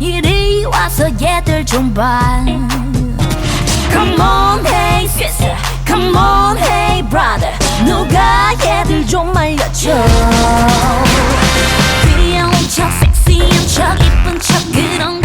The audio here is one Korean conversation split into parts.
이리 와서 얘들 좀봐 Come on hey sister Come on hey brother 누가 얘들 좀 말려줘 귀여운 척 섹시한 척 이쁜 척 그런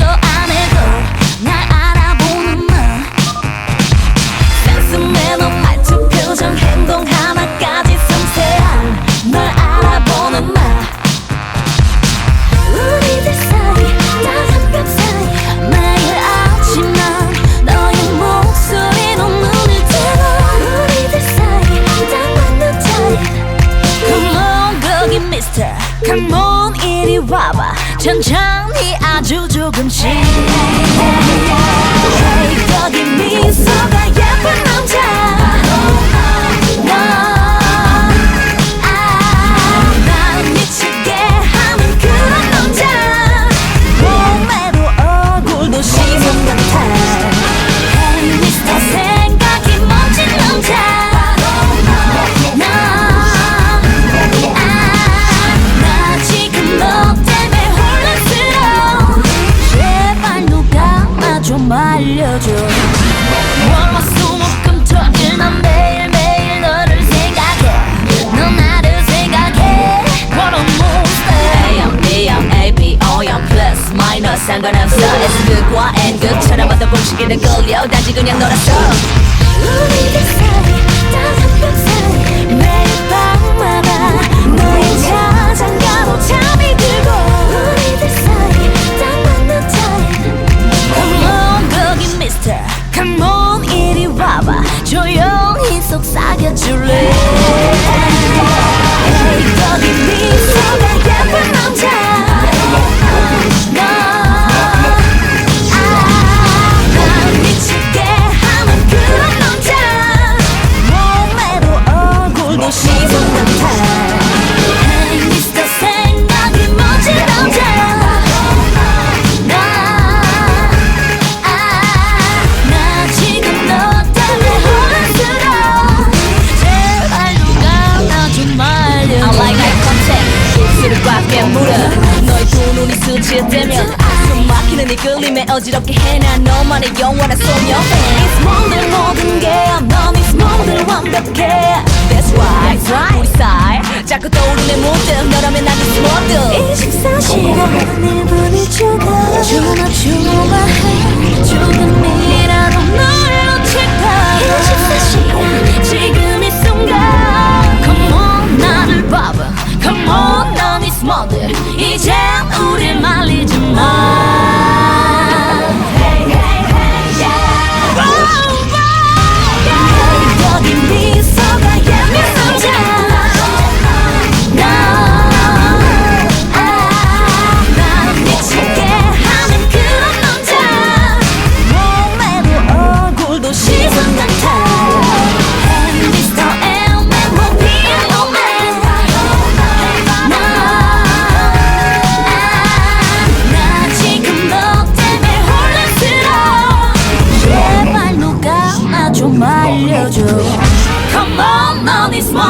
천천히 아주 조금씩 그냥 놀았어 어지럽게 해난 너만의 영원한 소녀 It's 몸들 모든 게 넌 It's 몸들 완벽해 That's why 우리 사이 자꾸 떠오르는 모습 너라면 나는 스모드 24시간을 보내줘도 주마 주마해 조금이라도 널 놓칠까 24시간 지금 이 순간 Come on 나를 봐봐 Come on 넌이 스모드 이젠 우릴 말리지 마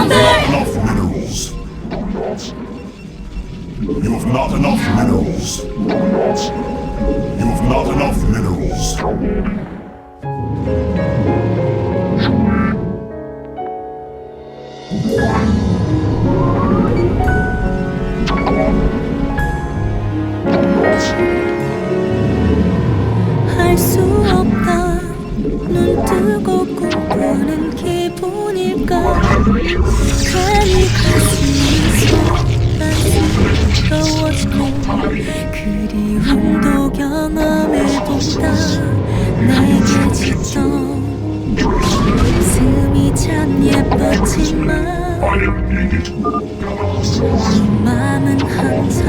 Found it! Enough minerals. You have not enough minerals. You have not enough minerals. 그리움도 경험해본다. 내게 짓던 숨이 참 예뻤지만 이 맘은 항상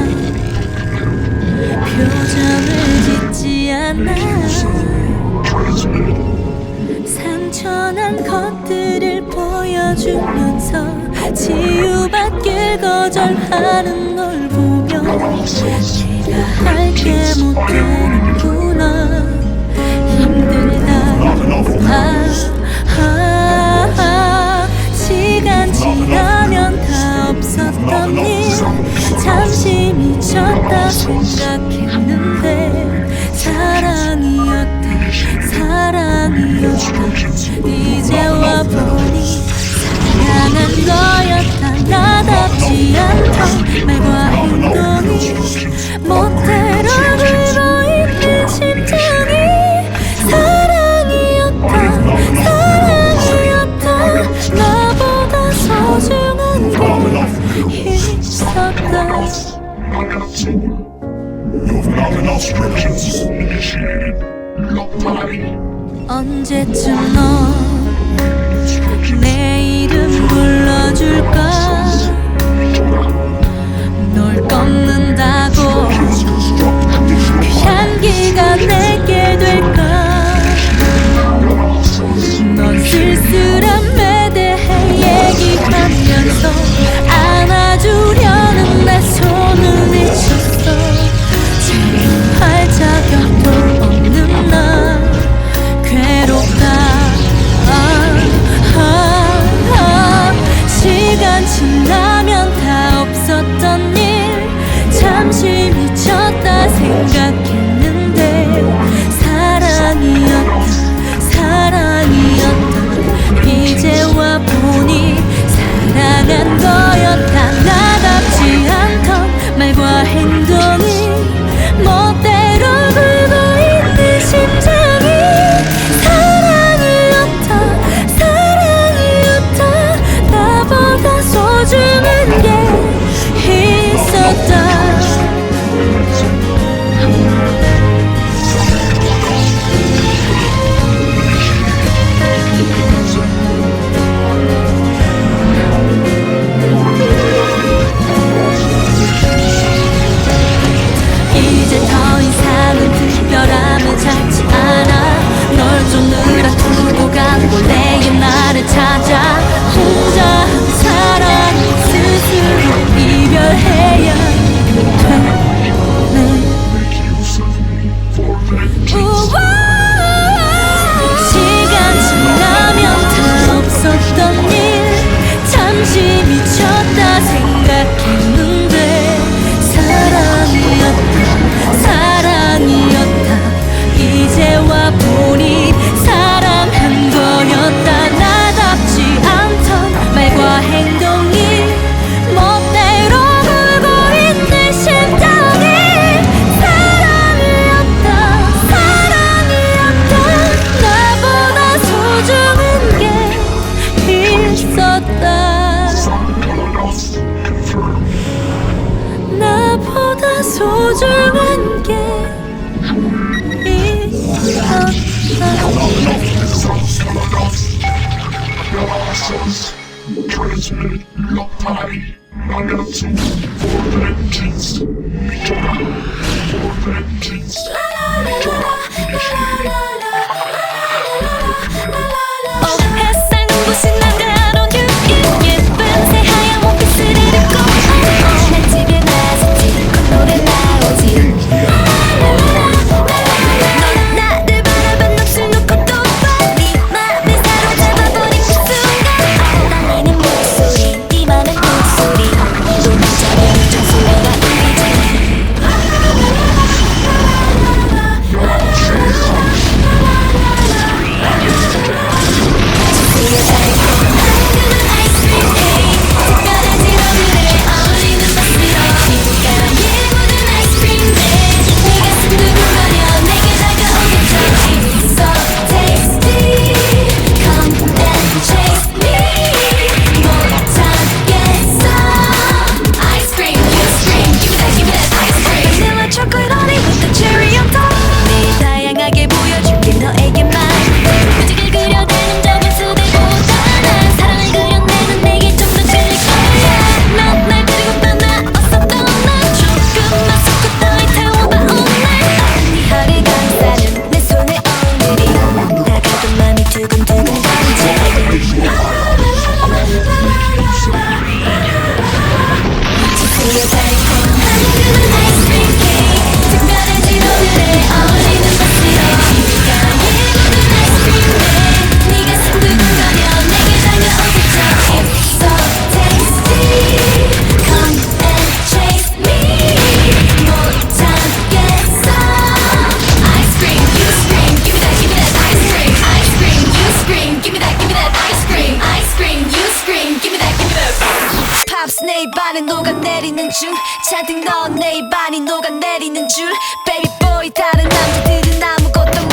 표정을 짓지 않아. 상처난 것들을 보여주면서 치유받길 거절하는 널 보며 알게 못되는구나. 힘들다. 아, 아, 아, 시간 지나면 다 없었던 일 잠시 미쳤다 생각했는데 사랑이었다 사랑이었다. 이제 와보니 사랑한 거였다. 나답지 않던 말과 Constructions initiated. Lock my. 언제쯤 너 소중한 게 있었다. 차등 넌내 입안이 녹아내리는 줄. Baby boy 다른 남자들은 아무것도